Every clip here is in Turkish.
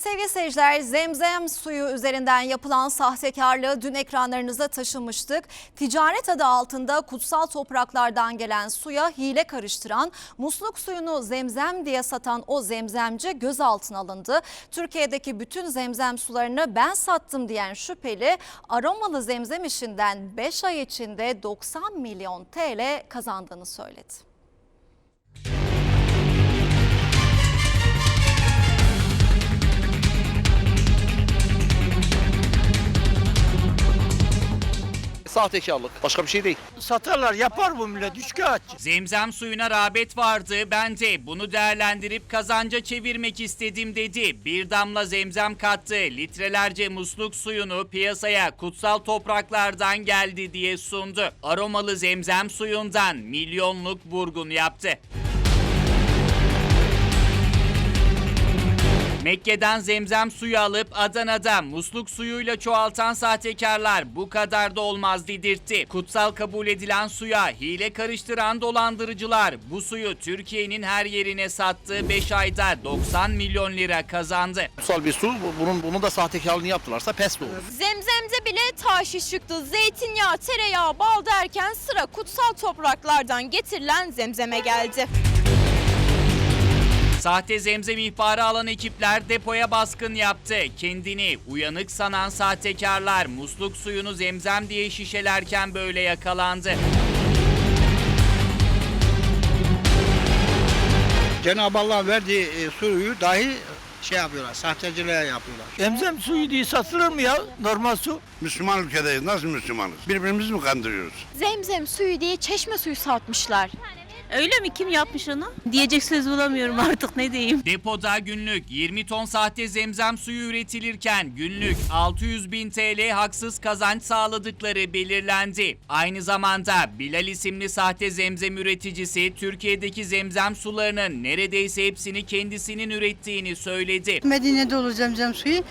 Sevgili seyirciler, zemzem suyu üzerinden yapılan sahtekarlığı dün ekranlarınıza taşımıştık. Ticaret adı altında kutsal topraklardan gelen suya hile karıştıran, musluk suyunu zemzem diye satan o zemzemci gözaltına alındı. Türkiye'deki bütün zemzem sularını ben sattım diyen şüpheli aromalı zemzem işinden 5 ay içinde 90 milyon TL kazandığını söyledi. Sahtekarlık. Başka bir şey değil. Satarlar yapar bu millet üçkağıtçı. Zemzem suyuna rağbet vardı. Ben de bunu değerlendirip kazanca çevirmek istedim dedi. Bir damla zemzem kattı. Litrelerce musluk suyunu piyasaya kutsal topraklardan geldi diye sundu. Aromalı zemzem suyundan milyonluk vurgun yaptı. Mekke'den zemzem suyu alıp Adana'da musluk suyuyla çoğaltan sahtekarlar bu kadar da olmaz dedirtti. Kutsal kabul edilen suya hile karıştıran dolandırıcılar bu suyu Türkiye'nin her yerine sattı 5 ayda 90 milyon lira kazandı. Kutsal bir su. bu- Bunun, bunun da sahtekarlığını yaptılarsa pes de olur. Zemzem'de bile taşiş çıktı. Zeytinyağı, tereyağı, bal derken sıra kutsal topraklardan getirilen zemzeme geldi. Sahte zemzem ihbarı alan ekipler depoya baskın yaptı. Kendini uyanık sanan sahtekarlar musluk suyunu zemzem diye şişelerken böyle yakalandı. Cenab-ı Allah verdiği e, suyu dahi şey yapıyorlar, sahteciliğe yapıyorlar. Emzem suyu diye satılır mı ya normal su? Müslüman ülkedeyiz. Nasıl Müslümanız? Birbirimizi mi kandırıyoruz? Zemzem suyu diye çeşme suyu satmışlar. Öyle mi? Kim yapmış onu? Diyecek söz bulamıyorum artık ne diyeyim. Depoda günlük 20 ton sahte zemzem suyu üretilirken günlük 600 bin TL haksız kazanç sağladıkları belirlendi. Aynı zamanda Bilal isimli sahte zemzem üreticisi Türkiye'deki zemzem sularının neredeyse hepsini kendisinin ürettiğini söyledi. Medine'de olur zemzem suyu.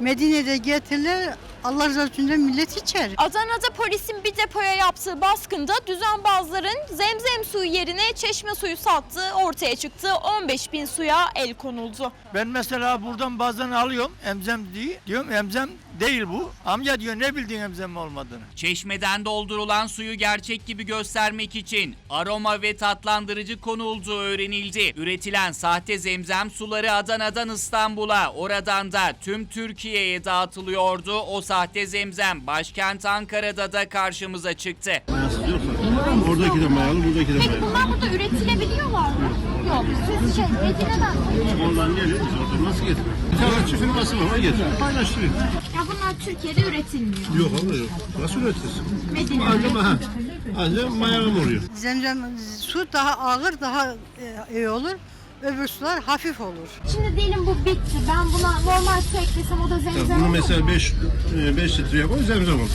Medine'de getirilir. Allah rızası için de millet içer. Adana'da polisin bir depoya yaptığı baskında düzenbazların zemzem suyu yerine çeşme suyu sattığı ortaya çıktı. 15 bin suya el konuldu. Ben mesela buradan bazen alıyorum emzem diye. Diyorum emzem değil bu. Amca diyor ne bildiğin emzem olmadığını. Çeşmeden doldurulan suyu gerçek gibi göstermek için aroma ve tatlandırıcı konulduğu öğrenildi. Üretilen sahte zemzem suları Adana'dan İstanbul'a, oradan da tüm Türkiye'ye dağıtılıyordu. O sahte zemzem başkent Ankara'da da karşımıza çıktı. Oradaki de mayalı, buradaki de Peki bunlar burada üretilebiliyorlar mı? Yok. Siz şey Medine'den Oradan geliyor, biz oradan nasıl getiriyor? Bir tane çiftin nasıl var, getiriyor. Paylaştırıyor. Ya bunlar Türkiye'de üretilmiyor. Yok abla yok. Nasıl üretirsin? Medine'de. Ancak ha. Ancak mayalı oluyor. Zemzem su daha ağır, daha e, iyi olur. Öbür sular hafif olur. Şimdi diyelim bu bitti. Ben buna normal su eklesem o da zemzem Bunu olur mu? mesela 5 5 litreye koy zemzem olur.